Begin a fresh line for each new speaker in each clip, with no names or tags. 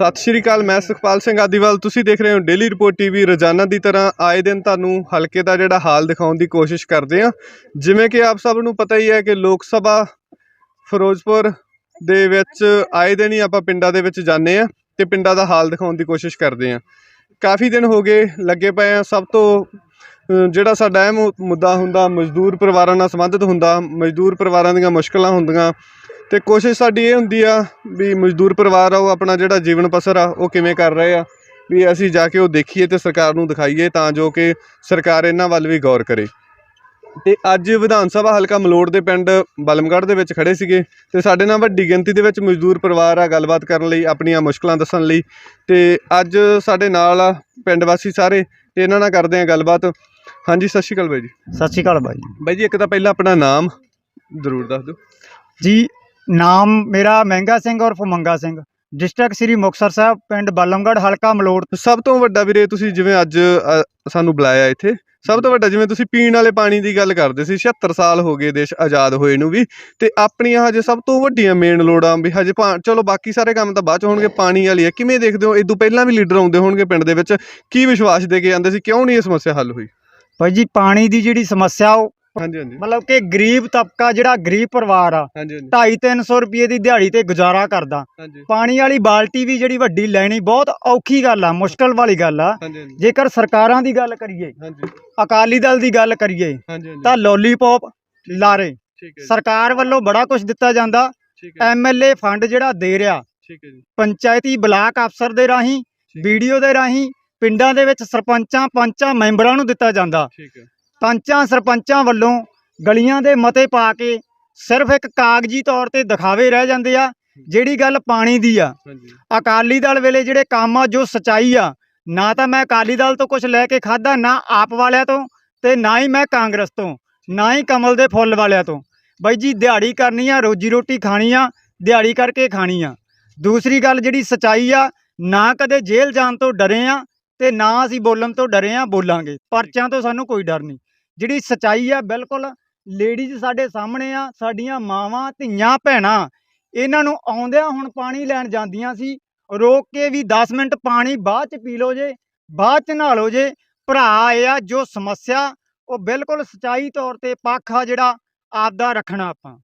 ਸਤਿ ਸ਼੍ਰੀ ਅਕਾਲ, ਮੈਂ ਸੁਖਪਾਲ ਸਿੰਘ ਆਦੀਵਾਲ। ਤੁਸੀਂ ਦੇਖ ਰਹੇ ਹੋ ਡੇਲੀ ਰਿਪੋਰਟ ਟੀਵੀ, ਰੋਜ਼ਾਨਾ ਦੀ ਤਰ੍ਹਾਂ ਆਏ ਦਿਨ ਤੁਹਾਨੂੰ ਹਲਕੇ ਦਾ ਜਿਹੜਾ ਹਾਲ ਦਿਖਾਉਣ ਦੀ ਕੋਸ਼ਿਸ਼ ਕਰਦੇ ਹਾਂ। ਜਿਵੇਂ ਕਿ ਆਪ ਸਭ ਨੂੰ ਪਤਾ ਹੀ ਹੈ ਕਿ ਲੋਕ ਸਭਾ ਫਿਰੋਜ਼ਪੁਰ ਦੇ ਵਿੱਚ ਆਏ ਦਿਨ ਹੀ ਆਪਾਂ ਪਿੰਡਾਂ ਦੇ ਵਿੱਚ ਜਾਂਦੇ ਆ ਤੇ ਪਿੰਡਾਂ ਦਾ ਹਾਲ ਦਿਖਾਉਣ ਦੀ ਕੋਸ਼ਿਸ਼ ਕਰਦੇ ਹਾਂ। ਕਾਫੀ ਦਿਨ ਹੋ ਗਏ, ਲੱਗੇ ਪਏ ਆ ਸਭ ਤੋਂ ਜਿਹੜਾ ਸਾਡਾ ਅਹਿਮ ਮੁੱਦਾ ਹੁੰਦਾ, ਮਜ਼ਦੂਰ ਪਰਿਵਾਰਾਂ ਨਾਲ ਸੰਬੰਧਿਤ ਹੁੰਦਾ, ਮਜ਼ਦੂਰ ਪਰਿਵਾਰਾਂ ਦੀਆਂ ਮੁਸ਼ਕਲਾਂ ਹੁੰਦੀਆਂ ਤੇ ਕੋਸ਼ਿਸ਼ ਸਾਡੀ ਇਹ ਹੁੰਦੀ ਆ ਵੀ ਮਜ਼ਦੂਰ ਪਰਿਵਾਰ ਆ ਉਹ ਆਪਣਾ ਜਿਹੜਾ ਜੀਵਨ ਪਸਰ ਆ ਉਹ ਕਿਵੇਂ ਕਰ ਰਹੇ ਆ ਵੀ ਅਸੀਂ ਜਾ ਕੇ ਉਹ ਦੇਖੀਏ ਤੇ ਸਰਕਾਰ ਨੂੰ ਦਿਖਾਈਏ ਤਾਂ ਜੋ ਕਿ ਸਰਕਾਰ ਇਹਨਾਂ ਵੱਲ ਵੀ ਗੌਰ ਕਰੇ। ਤੇ ਅੱਜ ਵਿਧਾਨ ਸਭਾ ਹਲਕਾ ਮਲੋੜ ਦੇ ਪਿੰਡ ਬਲਮਗੜ੍ਹ ਦੇ ਵਿੱਚ ਖੜੇ ਸੀਗੇ ਤੇ ਸਾਡੇ ਨਾਲ ਵੱਡੀ ਗਿਣਤੀ ਦੇ ਵਿੱਚ ਮਜ਼ਦੂਰ ਪਰਿਵਾਰ ਆ ਗੱਲਬਾਤ ਕਰਨ ਲਈ ਆਪਣੀਆਂ ਮੁਸ਼ਕਲਾਂ ਦੱਸਣ ਲਈ। ਤੇ ਅੱਜ ਸਾਡੇ ਨਾਲ ਆ ਪਿੰਡ ਵਾਸੀ ਸਾਰੇ ਤੇ ਇਹਨਾਂ ਨਾਲ ਕਰਦੇ ਆ ਗੱਲਬਾਤ। ਹਾਂਜੀ ਸਤਿ ਸ਼੍ਰੀ ਅਕਾਲ ਬਾਈ ਜੀ।
ਸਤਿ ਸ਼੍ਰੀ ਅਕਾਲ ਬਾਈ
ਬਾਈ ਜੀ ਇੱਕ ਤਾਂ ਪਹਿਲਾਂ ਆਪਣਾ ਨਾਮ ਜ਼ਰੂਰ ਦੱਸ ਦਿਓ।
ਜੀ ਨਾਮ ਮੇਰਾ ਮਹਿੰਗਾ ਸਿੰਘ ਔਰ ਫਮੰਗਾ ਸਿੰਘ। ਡਿਸਟ੍ਰਿਕਟ ਸ੍ਰੀ ਮੁਕਤਸਰ ਸਾਹਿਬ ਪਿੰਡ ਬਾਲਮਗੜ੍ਹ ਹਲਕਾ ਮਲੋੜ
ਸਭ ਤੋਂ ਵੱਡਾ ਵੀਰੇ ਤੁਸੀਂ ਜਿਵੇਂ ਅੱਜ ਅ, ਸਾਨੂੰ ਬੁਲਾਇਆ ਇੱਥੇ ਸਭ ਤੋਂ ਵੱਡਾ ਜਿਵੇਂ ਤੁਸੀਂ ਪੀਣ ਵਾਲੇ ਪਾਣੀ ਦੀ ਗੱਲ ਕਰਦੇ ਸੀ 76 ਸਾਲ ਹੋ ਗਏ ਦੇਸ਼ ਆਜ਼ਾਦ ਹੋਏ ਨੂੰ ਵੀ ਤੇ ਆਪਣੀਆਂ ਹਜੇ ਸਭ ਤੋਂ ਵੱਡੀਆਂ ਮੇਨ ਲੋੜਾਂ ਵੀ ਹਜੇ ਪਾ- ਚਲੋ ਬਾਕੀ ਸਾਰੇ ਕੰਮ ਤਾਂ ਬਾਅਦ ਚ ਹੋਣਗੇ ਪਾਣੀ ਵਾਲੀ ਹੈ ਕਿਵੇਂ ਦੇਖਦੇ ਹੋ ਇਦੋਂ ਪਹਿਲਾਂ ਵੀ ਲੀਡਰ ਆਉਂਦੇ ਹੋਣਗੇ ਪਿੰਡ ਦੇ ਵਿੱਚ ਕੀ ਵਿਸ਼ਵਾਸ ਦੇ ਕੇ ਜਾਂਦੇ ਸੀ ਕਿਉਂ ਨਹੀਂ ਇਹ ਸਮੱਸਿਆ ਹੱਲ ਹੋਈ?
ਭਾਈ ਜੀ ਪਾਣੀ ਦੀ ਜਿਹੜੀ ਸਮੱਸਿਆ ਉਹ
ਹਾਂਜੀ ਹਾਂਜੀ।
ਮਤਲਬ ਕਿ ਗਰੀਬ ਤਬਕਾ ਜਿਹੜਾ ਗਰੀਬ ਪਰਿਵਾਰ ਆ
ਹਾਂਜੀ ਹਾਂਜੀ।
2.5-300 ਰੁਪਏ ਦੀ ਦਿਹਾੜੀ ਤੇ ਗੁਜ਼ਾਰਾ ਕਰਦਾ।
ਹਾਂਜੀ।
ਪਾਣੀ ਵਾਲੀ ਬਾਲਟੀ ਵੀ ਜਿਹੜੀ ਵੱਡੀ ਲੈਣੀ ਬਹੁਤ ਔਖੀ ਗੱਲ ਆ ਮੁਸ਼ਕਲ ਵਾਲੀ ਗੱਲ ਆ।
ਹਾਂਜੀ ਹਾਂਜੀ।
ਜੇਕਰ ਸਰਕਾਰਾਂ ਦੀ ਗੱਲ ਕਰੀਏ
ਹਾਂਜੀ।
ਅਕਾਲੀ ਦਲ ਦੀ ਗੱਲ ਕਰੀਏ
ਹਾਂਜੀ
ਤਾਂ ਲੋਲੀਪੌਪ ਲਾਰੇ।
ਠੀਕ ਹੈ ਜੀ।
ਸਰਕਾਰ ਵੱਲੋਂ ਬੜਾ ਕੁਝ ਦਿੱਤਾ ਜਾਂਦਾ।
ਠੀਕ ਹੈ
ਐਮਐਲਏ ਫੰਡ ਜਿਹੜਾ ਦੇ ਰਿਹਾ
ਠੀਕ ਹੈ ਜੀ।
ਪੰਚਾਇਤੀ ਬਲਾਕ ਅਫਸਰ ਦੇ ਰਾਹੀਂ ਵੀਡੀਓ ਦੇ ਰਾਹੀਂ ਪਿੰਡਾਂ ਦੇ ਵਿੱਚ ਸਰਪੰਚਾਂ ਪੰਚਾਂ ਮੈਂਬਰਾਂ ਨੂੰ ਦਿੱਤਾ ਜਾਂਦਾ।
ਠੀਕ ਹੈ।
ਪੰਚਾਂ ਸਰਪੰਚਾਂ ਵੱਲੋਂ ਗਲੀਆਂ ਦੇ ਮਤੇ ਪਾ ਕੇ ਸਿਰਫ ਇੱਕ ਕਾਗਜ਼ੀ ਤੌਰ ਤੇ ਦਿਖਾਵੇ ਰਹਿ ਜਾਂਦੇ ਆ ਜਿਹੜੀ ਗੱਲ ਪਾਣੀ ਦੀ ਆ। ਅਕਾਲੀ ਦਲ ਵੇਲੇ ਜਿਹੜੇ ਕੰਮ ਆ ਜੋ ਸਚਾਈ ਆ ਨਾ ਤਾਂ ਮੈਂ ਅਕਾਲੀ ਦਲ ਤੋਂ ਕੁਝ ਲੈ ਕੇ ਖਾਦਾ ਨਾ ਆਪ ਵਾਲਿਆਂ ਤੋਂ ਤੇ ਨਾ ਹੀ ਮੈਂ ਕਾਂਗਰਸ ਤੋਂ ਨਾ ਹੀ ਕਮਲ ਦੇ ਫੁੱਲ ਵਾਲਿਆਂ ਤੋਂ। ਬਾਈ ਜੀ ਦਿਹਾੜੀ ਕਰਨੀ ਆ ਰੋਜੀ ਰੋਟੀ ਖਾਣੀ ਆ ਦਿਹਾੜੀ ਕਰਕੇ ਖਾਣੀ ਆ। ਦੂਸਰੀ ਗੱਲ ਜਿਹੜੀ ਸਚਾਈ ਆ ਨਾ ਕਦੇ ਜੇਲ੍ਹ ਜਾਣ ਤੋਂ ਡਰੇ ਆ ਤੇ ਨਾ ਅਸੀਂ ਬੋਲਣ ਤੋਂ ਡਰੇ ਆ ਬੋਲਾਂਗੇ। ਪਰਚਿਆਂ ਤੋਂ ਸਾਨੂੰ ਕੋਈ ਡਰ ਨਹੀਂ। ਜਿਹੜੀ ਸਚਾਈ ਆ ਬਿਲਕੁਲ ਲੇਡੀਜ਼ ਸਾਡੇ ਸਾਹਮਣੇ ਆ ਸਾਡੀਆਂ ਮਾਵਾਂ ਧੀਆਂ ਭੈਣਾਂ ਇਹਨਾਂ ਨੂੰ ਆਉਂਦਿਆਂ ਹੁਣ ਪਾਣੀ ਲੈਣ ਜਾਂਦੀਆਂ ਸੀ ਰੋਕ ਕੇ ਵੀ 10 ਮਿੰਟ ਪਾਣੀ ਬਾਅਦ ਚ ਪੀ ਲਓ ਜੇ ਬਾਅਦ ਚ ਨਹਾ ਲਓ ਜੇ ਭਰਾ ਆ ਜੋ ਸਮੱਸਿਆ ਉਹ ਬਿਲਕੁਲ ਸਚਾਈ ਤੌਰ ਤੇ ਪੱਖ ਆ ਜਿਹੜਾ ਆਪਦਾ ਰੱਖਣਾ ਆਪਾਂ।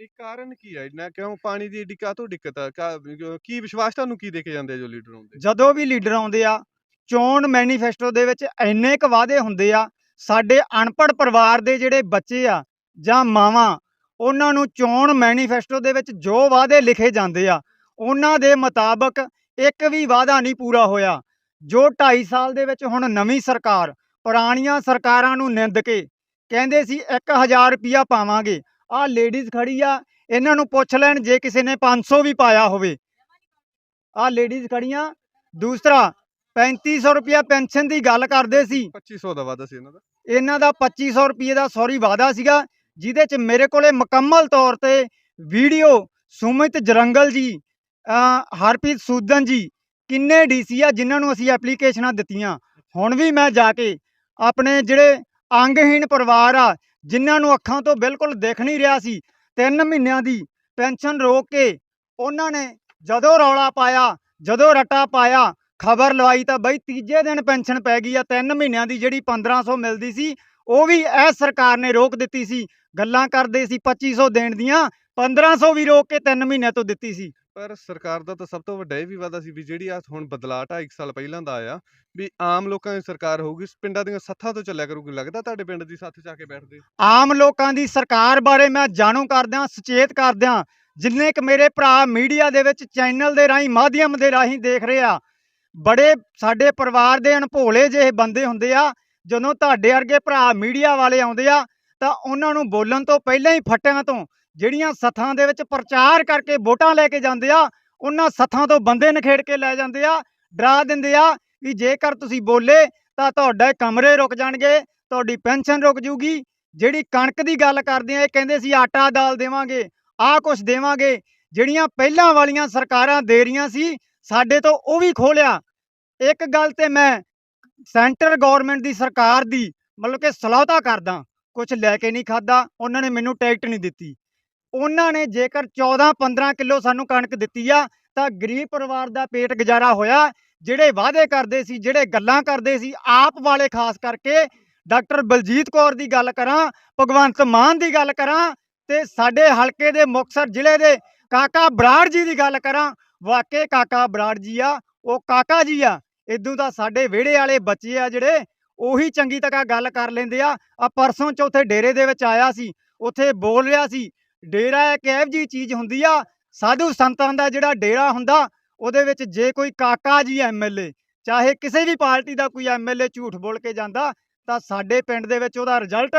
ਇਹ ਕਾਰਨ ਕੀ ਹੈ ਇੰਨਾ? ਕਿਉਂ ਪਾਣੀ ਦੀ ਏਡੀ ਕਾਹਤੋਂ ਦਿੱਕਤ ਆ? ਕਾ- ਕੀ ਵਿਸ਼ਵਾਸ ਤੁਹਾਨੂੰ ਕੀ ਦੇ ਕੇ ਜਾਂਦੇ ਆ ਜੋ ਲੀਡਰ ਆਉਂਦੇ?
ਜਦੋਂ ਵੀ ਲੀਡਰ ਆਉਂਦੇ ਆ ਚੋਣ ਮੈਨੀਫੈਸਟੋ ਦੇ ਵਿੱਚ ਇੰਨੇ ਕੁ ਵਾਅਦੇ ਹੁੰਦੇ ਆ ਸਾਡੇ ਅਨਪੜ੍ਹ ਪਰਿਵਾਰ ਦੇ ਜਿਹੜੇ ਬੱਚੇ ਆ ਜਾਂ ਮਾਵਾਂ, ਉਹਨਾਂ ਨੂੰ ਚੋਣ ਮੈਨੀਫੈਸਟੋ ਦੇ ਵਿੱਚ ਜੋ ਵਾਅਦੇ ਲਿਖੇ ਜਾਂਦੇ ਆ, ਉਹਨਾਂ ਦੇ ਮੁਤਾਬਕ ਇੱਕ ਵੀ ਵਾਅਦਾ ਨਹੀਂ ਪੂਰਾ ਹੋਇਆ, ਜੋ 2.5 ਸਾਲ ਦੇ ਵਿੱਚ ਹੁਣ ਨਵੀਂ ਸਰਕਾਰ, ਪੁਰਾਣੀਆਂ ਸਰਕਾਰਾਂ ਨੂੰ ਨਿੰਦ ਕੇ ਕਹਿੰਦੇ ਸੀ 1000 ਰੁਪਿਆ ਪਾਵਾਂਗੇ, ਆਹ ਲੇਡੀਜ਼ ਖੜੀ ਆ, ਇਹਨਾਂ ਨੂੰ ਪੁੱਛ ਲੈਣ ਜੇ ਕਿਸੇ ਨੇ 500 ਵੀ ਪਾਇਆ ਹੋਵੇ। ਆਹ ਲੇਡੀਜ਼ ਖੜੀਆਂ, ਦੂਸਰਾ 3500 ਰੁਪਿਆ ਪੈਨਸ਼ਨ ਦੀ ਗੱਲ ਕਰਦੇ ਸੀ।
2500 ਦਾ ਵਾਦਾ ਸੀ ਇਹਨਾਂ ਦਾ।
ਇਹਨਾਂ ਦਾ 2500 ਰੁਪਏ ਦਾ ਸੌਰੀ ਵਾਅਦਾ ਸੀਗਾ ਜਿਹਦੇ ਚ ਮੇਰੇ ਕੋਲੇ ਮੁਕੰਮਲ ਤੌਰ ਤੇ ਵੀਡੀਓ ਸੁਮਿਤ ਜਰੰਗਲ ਜੀ ਹਰਪ੍ਰੀਤ ਸੂਦਨ ਜੀ ਕਿੰਨੇ ਡੀਸੀ ਆ ਜਿਨ੍ਹਾਂ ਨੂੰ ਅਸੀਂ ਐਪਲੀਕੇਸ਼ਨਾਂ ਦਿੱਤੀਆਂ। ਹੁਣ ਵੀ ਮੈਂ ਜਾ ਕੇ ਆਪਣੇ ਜਿਹੜੇ ਅੰਗਹੀਣ ਪਰਿਵਾਰ ਆ ਜਿਨ੍ਹਾਂ ਨੂੰ ਅੱਖਾਂ ਤੋਂ ਬਿਲਕੁਲ ਦਿਖ ਨਹੀਂ ਰਿਹਾ ਸੀ ਤਿੰਨ ਮਹੀਨਿਆਂ ਦੀ ਪੈਨਸ਼ਨ ਰੋਕ ਕੇ ਉਹਨਾਂ ਨੇ ਜਦੋਂ ਰੌਲਾ ਪਾਇਆ ਜਦੋਂ ਰਟਾ ਪਾਇਆ ਖਬਰ ਲਵਾਈ ਤਾਂ ਬਈ ਤੀਜੇ ਦਿਨ ਪੈਨਸ਼ਨ ਪੈ ਗਈ ਆ ਤਿੰਨ ਮਹੀਨਿਆਂ ਦੀ ਜਿਹੜੀ 1500 ਮਿਲਦੀ ਸੀ ਉਹ ਵੀ ਇਹ ਸਰਕਾਰ ਨੇ ਰੋਕ ਦਿੱਤੀ ਸੀ। ਗੱਲਾਂ ਕਰਦੇ ਸੀ 2500 ਦੇਣ ਦੀਆਂ 1500 ਵੀ ਰੋਕ ਕੇ 3 ਮਹੀਨਿਆਂ ਤੋਂ ਦਿੱਤੀ ਸੀ।
ਪਰ ਸਰਕਾਰ ਦਾ ਤਾਂ ਸਭ ਤੋਂ ਵੱਡਾ ਇਹ ਵੀ ਵਾਦਾ ਸੀ ਵੀ ਜਿਹੜੀ ਆ ਹੁਣ ਬਦਲਾਅ ਢਾਈ ਕੁ ਸਾਲ ਪਹਿਲਾਂ ਦਾ ਆਇਆ ਵੀ ਆਮ ਲੋਕਾਂ ਦੀ ਸਰਕਾਰ ਹੋਊਗੀ ਪਿੰਡਾਂ ਦੀਆਂ ਸੱਥਾਂ ਤੋਂ ਚੱਲਿਆ ਕਰੂਗੀ। ਲੱਗਦਾ ਤੁਹਾਡੇ ਪਿੰਡ ਦੀ ਸੱਥ 'ਚ ਆ ਕੇ ਬੈਠਦੇ?
ਆਮ ਲੋਕਾਂ ਦੀ ਸਰਕਾਰ ਬਾਰੇ ਮੈਂ ਜਾਣੂ ਕਰਦਿਆਂ ਸੁਚੇਤ ਕਰਦਿਆਂ ਜਿੰਨੇ ਕ ਮੇਰੇ ਭਰਾ ਮੀਡੀਆ ਦੇ ਵਿੱਚ ਚੈਨਲ ਦੇ ਰਾਹੀਂ ਮਾਧਿਅਮ ਦੇ ਰਾਹੀਂ ਦੇਖ ਰਹੇ ਆ ਬੜੇ ਸਾਡੇ ਪਰਿਵਾਰ ਦੇ ਅਣਭੋਲੇ ਜਿਹੇ ਬੰਦੇ ਹੁੰਦੇ ਆ, ਜਦੋਂ ਤੁਹਾਡੇ ਵਰਗੇ ਭਰਾ ਮੀਡੀਆ ਵਾਲੇ ਆਉਂਦੇ ਆ, ਤਾਂ ਉਹਨਾਂ ਨੂੰ ਬੋਲਣ ਤੋਂ ਪਹਿਲਾਂ ਹੀ ਫੱਟਿਆਂ ਤੋਂ ਜਿਹੜੀਆਂ ਸੱਥਾਂ ਦੇ ਵਿੱਚ ਪ੍ਰਚਾਰ ਕਰਕੇ ਵੋਟਾਂ ਲੈ ਕੇ ਜਾਂਦੇ ਆ, ਉਹਨਾਂ ਸੱਥਾਂ ਤੋਂ ਬੰਦੇ ਨਖੇੜ ਕੇ ਲੈ ਜਾਂਦੇ ਆ, ਡਰਾ ਦਿੰਦੇ ਆ ਵੀ ਜੇਕਰ ਤੁਸੀਂ ਬੋਲੇ ਤਾਂ ਤੁਹਾਡੇ ਕਮਰੇ ਰੁਕ ਜਾਣਗੇ, ਤੁਹਾਡੀ ਪੈਨਸ਼ਨ ਰੁਕ ਜੂਗੀ। ਜਿਹੜੀ ਕਣਕ ਦੀ ਗੱਲ ਕਰਦੇ ਆ, ਇਹ ਕਹਿੰਦੇ ਸੀ ਆਟਾ ਦਾਲ ਦੇਵਾਂਗੇ, ਆਹ ਕੁਝ ਦੇਵਾਂਗੇ। ਜਿਹੜੀਆਂ ਪਹਿਲਾਂ ਵਾਲੀਆਂ ਸਰਕਾਰਾਂ ਦੇ ਰਹੀਆਂ ਸੀ, ਸਾਡੇ ਤੋਂ ਉਹ ਵੀ ਖੋਲਿਆ ਇੱਕ ਗੱਲ ਤੇ ਮੈਂ ਸੈਂਟਰ ਗਵਰਨਮੈਂਟ ਦੀ ਸਰਕਾਰ ਦੀ ਮਤਲਬ ਕਿ ਸਲਾਹਤਾ ਕਰਦਾ ਕੁਝ ਲੈ ਕੇ ਨਹੀਂ ਖਾਦਾ ਉਹਨਾਂ ਨੇ ਮੈਨੂੰ ਟਿਕਟ ਨਹੀਂ ਦਿੱਤੀ। ਉਹਨਾਂ ਨੇ ਜੇਕਰ 14 15 ਕਿਲੋ ਸਾਨੂੰ ਕਣਕ ਦਿੱਤੀ ਆ, ਤਾਂ ਗਰੀਬ ਪਰਿਵਾਰ ਦਾ ਪੇਟ ਗੁਜ਼ਾਰਾ ਹੋਇਆ, ਜਿਹੜੇ ਵਾਅਦੇ ਕਰਦੇ ਸੀ, ਜਿਹੜੇ ਗੱਲਾਂ ਕਰਦੇ ਸੀ, ਆਪ ਵਾਲੇ ਖਾਸ ਕਰਕੇ, ਡਾਕਟਰ ਬਲਜੀਤ ਕੌਰ ਦੀ ਗੱਲ ਕਰਾਂ, ਭਗਵੰਤ ਮਾਨ ਦੀ ਗੱਲ ਕਰਾਂ, ਤੇ ਸਾਡੇ ਹਲਕੇ ਦੇ ਮੁਕਤਸਰ ਜ਼ਿਲ੍ਹੇ ਦੇ ਕਾਕਾ ਬਰਾੜ ਜੀ ਦੀ ਗੱਲ ਕਰਾਂ, ਵਾਕਈ ਕਾਕਾ ਬਰਾੜ ਜੀ ਆ ਉਹ ਕਾਕਾ ਜੀ ਆ ਇਦੋਂ ਤਾਂ ਸਾਡੇ ਵਿਹੜੇ ਵਾਲੇ ਬੱਚੇ ਆ ਜਿਹੜੇ, ਉਹੀ ਚੰਗੀ ਤਰ੍ਹਾਂ ਗੱਲ ਕਰ ਲੈਂਦੇ ਆ। ਆ ਪਰਸੋਂ ਚੌਥੇ ਡੇਰੇ ਦੇ ਵਿੱਚ ਆਇਆ ਸੀ, ਉੱਥੇ ਬੋਲ ਰਿਹਾ ਸੀ, ਡੇਰਾ ਇੱਕ ਇਹੋ ਜਿਹੀ ਚੀਜ਼ ਹੁੰਦੀ ਆ, ਸਾਧੂ ਸੰਤਾਂ ਦਾ ਜਿਹੜਾ ਡੇਰਾ ਹੁੰਦਾ, ਉਹਦੇ ਵਿੱਚ ਜੇ ਕੋਈ ਕਾਕਾ ਜੀ ਐਮਐਲਏ ਚਾਹੇ ਕਿਸੇ ਵੀ ਪਾਰਟੀ ਦਾ ਕੋਈ ਐਮਐਲਏ ਝੂਠ ਬੋਲ ਕੇ ਜਾਂਦਾ, ਤਾਂ ਸਾਡੇ ਪਿੰਡ ਦੇ ਵਿੱਚ ਉਹਦਾ ਰਿਜ਼ਲਟ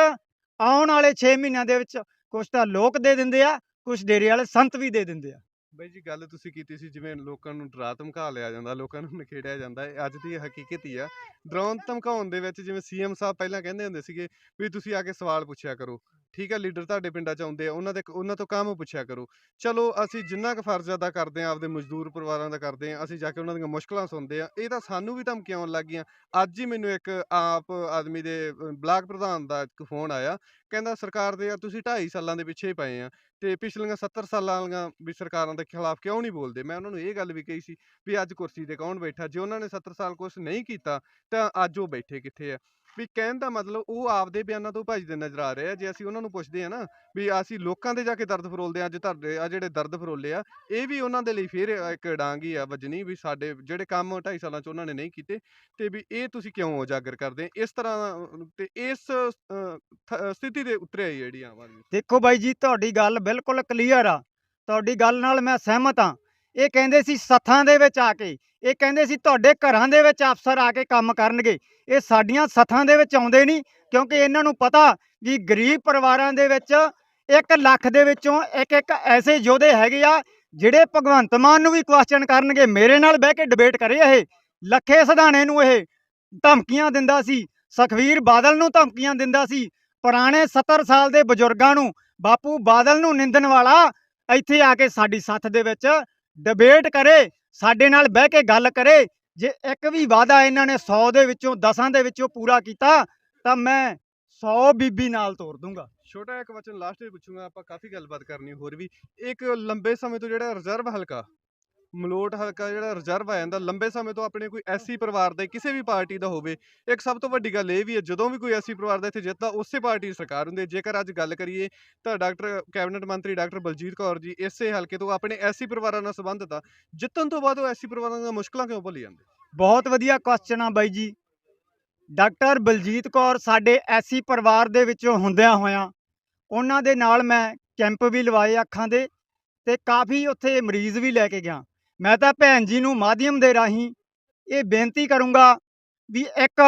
ਆਉਣ ਵਾਲੇ 6 ਮਹੀਨਿਆਂ ਦੇ ਵਿੱਚ ਕੁਝ ਤਾਂ ਲੋਕ ਦੇ ਦਿੰਦੇ ਆ ਕੁਝ ਡੇਰੇ ਵਾਲੇ ਸੰਤ ਵੀ ਦੇ ਦਿੰਦੇ ਆ।
ਬਾਈ ਜੀ, ਗੱਲ ਤੁਸੀਂ ਕੀਤੀ ਸੀ, ਜਿਵੇਂ ਲੋਕਾਂ ਨੂੰ ਡਰਾ ਧਮਕਾ ਲਿਆ ਜਾਂਦਾ, ਲੋਕਾਂ ਨੂੰ ਨਖੇੜਿਆ ਜਾਂਦਾ, ਇਹ ਅੱਜ ਦੀ ਹਕੀਕਤ ਹੀ ਆ। ਡਰਾਉਣ, ਧਮਕਾਉਣ ਦੇ ਵਿੱਚ ਜਿਵੇਂ ਸੀਐਮ ਸਾਹਿਬ ਪਹਿਲਾਂ ਕਹਿੰਦੇ ਹੁੰਦੇ ਸੀਗੇ ਵੀ ਤੁਸੀਂ ਆ ਕੇ ਸਵਾਲ ਪੁੱਛਿਆ ਕਰੋ। ਠੀਕ ਹੈ ਲੀਡਰ ਤੁਹਾਡੇ ਪਿੰਡਾਂ ਚ ਆਉਂਦੇ ਆ, ਉਹਨਾਂ ਦੇ, ਉਹਨਾਂ ਤੋਂ ਕੰਮ ਪੁੱਛਿਆ ਕਰੋ। ਚਲੋ, ਅਸੀਂ ਜਿੰਨਾ ਕੁ ਫਰਜ਼ ਅਦਾ ਕਰਦੇ ਆ, ਆਪਦੇ ਮਜ਼ਦੂਰ ਪਰਿਵਾਰਾਂ ਦਾ ਕਰਦੇ ਆ, ਅਸੀਂ ਜਾ ਕੇ ਉਹਨਾਂ ਦੀਆਂ ਮੁਸ਼ਕਲਾਂ ਸੁਣਦੇ ਆ, ਇਹ ਤਾਂ ਸਾਨੂੰ ਵੀ ਧਮਕੀਆਂ ਆਉਣ ਲੱਗ ਗਈਆਂ। ਅੱਜ ਹੀ ਮੈਨੂੰ ਇੱਕ ਆਪ ਆਦਮੀ ਦੇ ਬਲਾਕ ਪ੍ਰਧਾਨ ਦਾ ਇੱਕ ਫੋਨ ਆਇਆ, ਕਹਿੰਦਾ ਸਰਕਾਰ ਦੇ ਆ ਤੁਸੀਂ 2.5 ਸਾਲਾਂ ਦੇ ਪਿੱਛੇ ਹੀ ਪਏ ਆ। ਤੇ ਪਿਛਲੀਆਂ 70 ਸਾਲਾਂ ਵਾਲੀਆਂ ਵੀ ਸਰਕਾਰਾਂ ਦੇ ਖਿਲਾਫ ਕਿਉਂ ਨਹੀਂ ਬੋਲਦੇ? ਮੈਂ ਉਹਨਾਂ ਨੂੰ ਇਹ ਗੱਲ ਵੀ ਕਹੀ ਸੀ ਵੀ ਅੱਜ ਕੁਰਸੀ ਤੇ ਕੌਣ ਬੈਠਾ? ਜੇ ਉਹਨਾਂ ਨੇ 70 ਸਾਲ ਕੁਝ ਨਹੀਂ ਕੀਤਾ, ਤਾਂ ਅੱਜ ਉਹ ਬੈਠੇ ਕਿੱਥੇ ਆ? ਵੀ ਕਹਿਣ ਦਾ ਮਤਲਬ ਉਹ ਆਪਦੇ ਬਿਆਨਾਂ ਤੋਂ ਭੱਜਦੇ ਨਜ਼ਰ ਆ ਰਹੇ ਆ, ਜੇ ਅਸੀਂ ਉਹਨਾਂ ਨੂੰ ਪੁੱਛਦੇ ਆ ਨਾ ਵੀ ਅਸੀਂ ਲੋਕਾਂ ਦੇ ਜਾ ਕੇ ਦਰਦ ਫਰੋਲਦੇ ਆ, ਅੱਜ ਤੁਹਾਡੇ ਆ ਜਿਹੜੇ ਦਰਦ ਫਰੋਲੇ ਆ, ਇਹ ਵੀ ਉਹਨਾਂ ਦੇ ਲਈ ਫੇਰ ਇੱਕ ਡਾਂਗੀ ਆ ਵੱਜਣੀ ਵੀ ਸਾਡੇ ਜਿਹੜੇ ਕੰਮ 2.5 ਸਾਲਾਂ ਚ ਉਹਨਾਂ ਨੇ ਨਹੀਂ ਕੀਤੇ ਤੇ ਵੀ ਇਹ ਤੁਸੀਂ ਕਿਉਂ ਉਜਾਗਰ ਕਰਦੇ? ਇਸ ਤਰ੍ਹਾਂ ਤੇ ਇਸ ਸਥਿਤੀ ਦੇ ਉਤਰਿਆ ਜਿਹੜੀ ਆਮ
ਦੇਖੋ ਬਾਈ ਜੀ, ਤੁਹਾਡੀ ਗੱਲ ਬਿਲਕੁਲ ਕਲੀਅਰ ਆ। ਤੁਹਾਡੀ ਗੱਲ ਨਾਲ ਮੈਂ ਸਹਿਮਤ ਹਾਂ। ਇਹ ਕਹਿੰਦੇ ਸੀ ਸੱਥਾਂ ਦੇ ਵਿੱਚ ਆ ਕੇ, ਇਹ ਕਹਿੰਦੇ ਸੀ ਤੁਹਾਡੇ ਘਰਾਂ ਦੇ ਵਿੱਚ ਅਫਸਰ ਆ ਕੇ ਕੰਮ ਕਰਨਗੇ। ਇਹ ਸਾਡੀਆਂ ਸੱਥਾਂ ਦੇ ਵਿੱਚ ਆਉਂਦੇ ਨਹੀਂ, ਕਿਉਂਕਿ ਇਹਨਾਂ ਨੂੰ ਪਤਾ ਵੀ ਗਰੀਬ ਪਰਿਵਾਰਾਂ ਦੇ ਵਿੱਚ 1 ਲੱਖ ਦੇ ਵਿੱਚੋਂ ਇੱਕ ਇੱਕ ਐਸੇ ਯੋਧੇ ਹੈਗੇ ਆ, ਜਿਹੜੇ ਭਗਵੰਤ ਮਾਨ ਨੂੰ ਵੀ ਕੁਐਸਚਨ ਕਰਨਗੇ, ਮੇਰੇ ਨਾਲ ਬਹਿ ਕੇ ਡਿਬੇਟ ਕਰੇ ਇਹ। ਲੱਖੇ ਸਿਧਾਣੇ ਨੂੰ ਇਹ ਧਮਕੀਆਂ ਦਿੰਦਾ ਸੀ, ਸੁਖਵੀਰ ਬਾਦਲ ਨੂੰ ਧਮਕੀਆਂ ਦਿੰਦਾ ਸੀ, ਪੁਰਾਣੇ 70 ਸਾਲ ਦੇ ਬਜ਼ੁਰਗਾਂ ਨੂੰ, ਬਾਪੂ ਬਾਦਲ ਨੂੰ ਨਿੰਦਣ ਵਾਲਾ ਇੱਥੇ ਆ ਕੇ ਸਾਡੀ ਸੱਥ ਦੇ ਵਿੱਚ ਡਿਬੇਟ ਕਰੇ, ਸਾਡੇ ਨਾਲ ਬਹਿ ਕੇ ਗੱਲ ਕਰੇ, ਜੇ ਇੱਕ ਵੀ ਵਾਅਦਾ ਇਹਨਾਂ ਨੇ 100 ਦੇ ਵਿੱਚੋਂ 10 ਦੇ ਵਿੱਚੋਂ ਪੂਰਾ ਕੀਤਾ, ਤਾਂ ਮੈਂ 100 ਬੀਬੀ ਨਾਲ ਤੋਰ ਦੂੰਗਾ।
ਛੋਟਾ ਇੱਕ ਵਚਨ ਲਾਸਟ ਵਿੱਚ ਪੁੱਛੂੰਗਾ, ਆਪਾਂ ਕਾਫੀ ਗੱਲਬਾਤ ਕਰਨੀ ਹੋਰ ਵੀ। ਇੱਕ ਲੰਬੇ ਸਮੇਂ ਤੋਂ ਜਿਹੜਾ ਰਿਜ਼ਰਵ ਹਲਕਾ ਮਲੋਟ ਹਲਕਾ ਜਿਹੜਾ ਰਿਜ਼ਰਵ ਆ ਜਾਂਦਾ, ਲੰਬੇ ਸਮੇਂ ਤੋਂ ਆਪਣੇ ਕੋਈ ਐਸੀ ਪਰਿਵਾਰ ਦੇ, ਕਿਸੇ ਵੀ ਪਾਰਟੀ ਦਾ ਹੋਵੇ, ਇੱਕ ਸਭ ਤੋਂ ਵੱਡੀ ਗੱਲ ਇਹ ਵੀ ਹੈ, ਜਦੋਂ ਵੀ ਕੋਈ ਐਸੀ ਪਰਿਵਾਰ ਦਾ ਇੱਥੇ ਜਿੱਤਦਾ ਉਸੇ ਪਾਰਟੀ ਦੀ ਸਰਕਾਰ ਹੁੰਦੀ ਹੈ। ਜੇਕਰ ਅੱਜ ਗੱਲ ਕਰੀਏ ਤਾਂ ਡਾਕਟਰ, ਕੈਬਨਿਟ ਮੰਤਰੀ ਡਾਕਟਰ ਬਲਜੀਤ ਕੌਰ ਜੀ ਇਸੇ ਹਲਕੇ ਤੋਂ ਆਪਣੇ ਐਸੀ ਪਰਿਵਾਰਾਂ ਨਾਲ ਸੰਬੰਧਿਤ ਆ, ਜਿੱਤਣ ਤੋਂ ਬਾਅਦ ਉਹ ਐਸੀ ਪਰਿਵਾਰਾਂ ਦੀਆਂ ਮੁਸ਼ਕਲਾਂ ਕਿਉਂ ਭੁੱਲ ਜਾਂਦੇ?
ਬਹੁਤ ਵਧੀਆ ਕੁਐਸਚਨ ਆ ਬਾਈ ਜੀ। ਡਾਕਟਰ ਬਲਜੀਤ ਕੌਰ ਸਾਡੇ ਐਸੀ ਪਰਿਵਾਰ ਦੇ ਵਿੱਚੋਂ ਹੁੰਦਿਆਂ ਹੋਇਆਂ, ਉਹਨਾਂ ਦੇ ਨਾਲ ਮੈਂ ਕੈਂਪ ਵੀ ਲਵਾਏ ਅੱਖਾਂ ਦੇ ਤੇ ਕਾਫੀ ਉੱਥੇ ਮਰੀਜ਼ ਵੀ ਲੈ ਕੇ ਗਿਆ। ਮੈਂ ਤਾਂ ਭੈਣ ਜੀ ਨੂੰ ਮਾਧਿਅਮ ਦੇ ਰਾਹੀਂ ਇਹ ਬੇਨਤੀ ਕਰੂੰਗਾ ਵੀ ਇੱਕ